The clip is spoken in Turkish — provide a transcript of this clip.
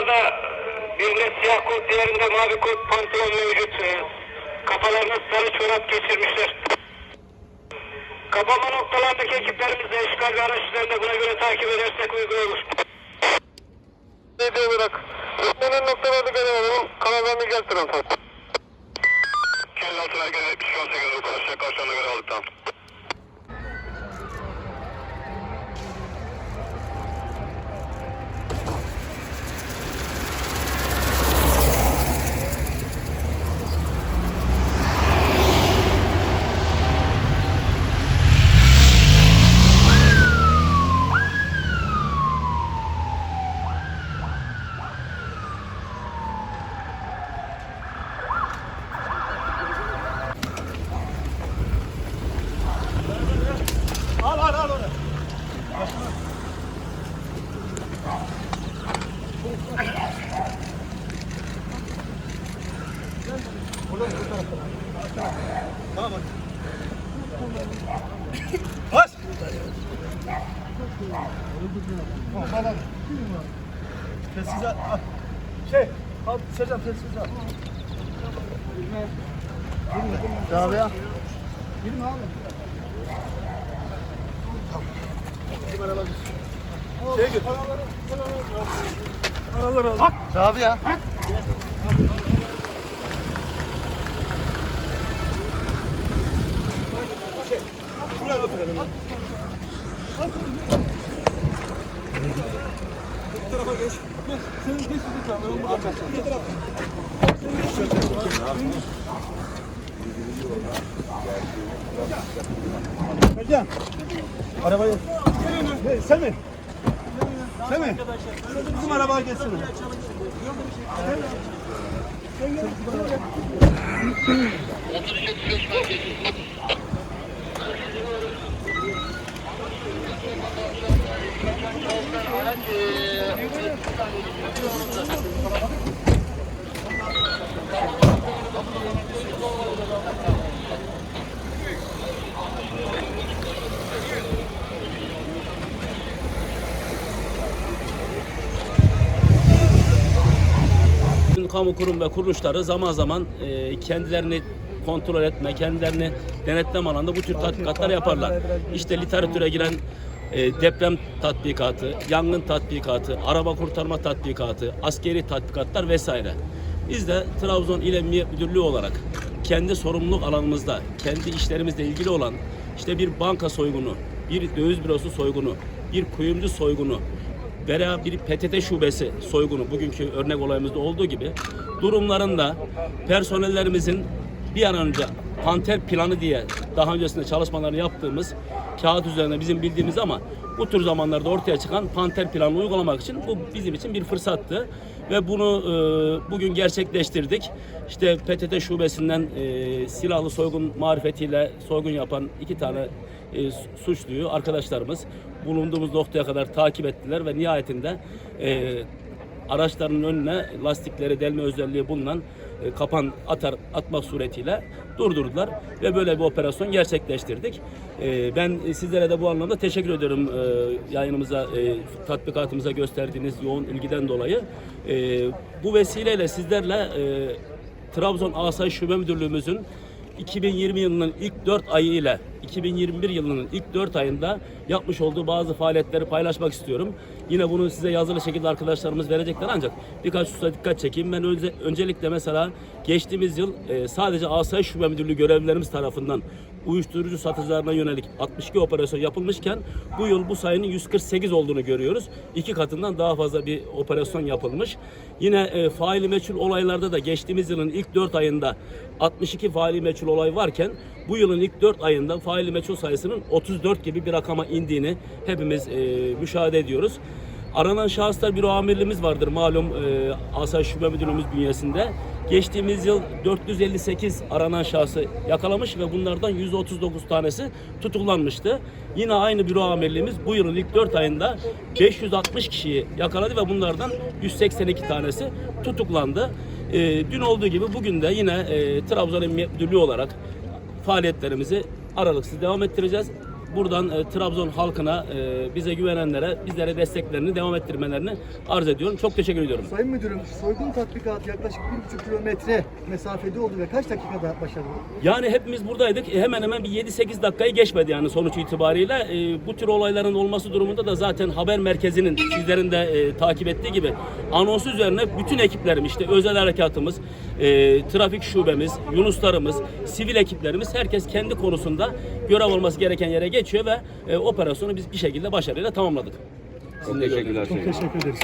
Onlarda e, birinde siyah kot, diğerinde mavi kot pantolon mevcut. E, Kafalarına sarı çorap geçirmişler. Kapama noktalardaki ekiplerimiz de işgal ve araç üzerinde buna göre takip edersek uygun olur. Dediği bırak. Öğretmenin noktalarını göremedim. Kanallarını geltirin. Kendi altına göre bir şey olsa göre karşıya karşılarına göre aldık tamam. Bas. Sessiz al. al. Şey, al Sercan sessiz al. Abi ya. Girme abi. Bizim araba. Şeye git. Aralar al. Abi ya. Şuraya Bu tarafa geç. Senin geç bir tarafa. Bir tarafa. Sen geç şöyle. Ercan. Arabayı. Hey, sen mi? Sen mi? Sen bizim arabaya geçsene. Bütün kamu kurum ve kuruluşları zaman zaman e, kendilerini kontrol etme, kendilerini denetleme alanında bu tür tatbikatlar yaparlar. İşte literatüre giren e, deprem tatbikatı, yangın tatbikatı, araba kurtarma tatbikatı, askeri tatbikatlar vesaire. Biz de Trabzon İl Emniyet Müdürlüğü olarak kendi sorumluluk alanımızda, kendi işlerimizle ilgili olan işte bir banka soygunu, bir döviz bürosu soygunu, bir kuyumcu soygunu, veya bir PTT şubesi soygunu bugünkü örnek olayımızda olduğu gibi durumlarında personellerimizin bir an önce panter planı diye daha öncesinde çalışmalarını yaptığımız kağıt üzerinde bizim bildiğimiz ama bu tür zamanlarda ortaya çıkan panter planı uygulamak için bu bizim için bir fırsattı ve bunu e, bugün gerçekleştirdik. İşte PTT şubesinden e, silahlı soygun marifetiyle soygun yapan iki tane e, suçluyu arkadaşlarımız bulunduğumuz noktaya kadar takip ettiler ve nihayetinde e, araçlarının önüne lastikleri delme özelliği bulunan kapan atar atmak suretiyle durdurdular ve böyle bir operasyon gerçekleştirdik. E, ben sizlere de bu anlamda teşekkür ediyorum e, yayınımıza, e, tatbikatımıza gösterdiğiniz yoğun ilgiden dolayı. E, bu vesileyle sizlerle e, Trabzon Asayiş Şube Müdürlüğümüzün 2020 yılının ilk 4 ayı ile 2021 yılının ilk 4 ayında yapmış olduğu bazı faaliyetleri paylaşmak istiyorum. Yine bunu size yazılı şekilde arkadaşlarımız verecekler ancak birkaç hususa dikkat çekeyim. Ben önce, öncelikle mesela geçtiğimiz yıl e, sadece Asayiş Şube Müdürlüğü görevlilerimiz tarafından uyuşturucu satıcılarına yönelik 62 operasyon yapılmışken bu yıl bu sayının 148 olduğunu görüyoruz. İki katından daha fazla bir operasyon yapılmış. Yine e, faili meçhul olaylarda da geçtiğimiz yılın ilk 4 ayında 62 faili meçhul olay varken bu yılın ilk 4 ayında faili meçhul sayısının 34 gibi bir rakama indiğini hepimiz e, müşahede ediyoruz. Aranan şahıslar büro amirliğimiz vardır malum e, Asayiş Şube Müdürlüğümüz bünyesinde. Geçtiğimiz yıl 458 aranan şahsı yakalamış ve bunlardan 139 tanesi tutuklanmıştı. Yine aynı büro amirliğimiz bu yılın ilk 4 ayında 560 kişiyi yakaladı ve bunlardan 182 tanesi tutuklandı. E, dün olduğu gibi bugün de yine e, Trabzon Emniyet Müdürlüğü olarak faaliyetlerimizi aralıksız devam ettireceğiz. Buradan e, Trabzon halkına, e, bize güvenenlere, bizlere desteklerini devam ettirmelerini arz ediyorum. Çok teşekkür ediyorum. Sayın Müdürüm, soygun tatbikatı yaklaşık 1,5 kilometre mesafede oldu ve kaç dakikada başarılı? Yani hepimiz buradaydık. E, Hemen hemen bir 7-8 dakikayı geçmedi yani sonuç itibariyle. E, bu tür olayların olması durumunda da zaten haber merkezinin sizlerin de e, takip ettiği gibi anons üzerine bütün ekiplerim işte özel harekatımız, e, trafik şubemiz, Yunuslarımız, sivil ekiplerimiz herkes kendi konusunda görev olması gereken yere geçiyor ve e, operasyonu biz bir şekilde başarıyla tamamladık. Sizin de gördüğünüz gibi. Teşekkür ederiz.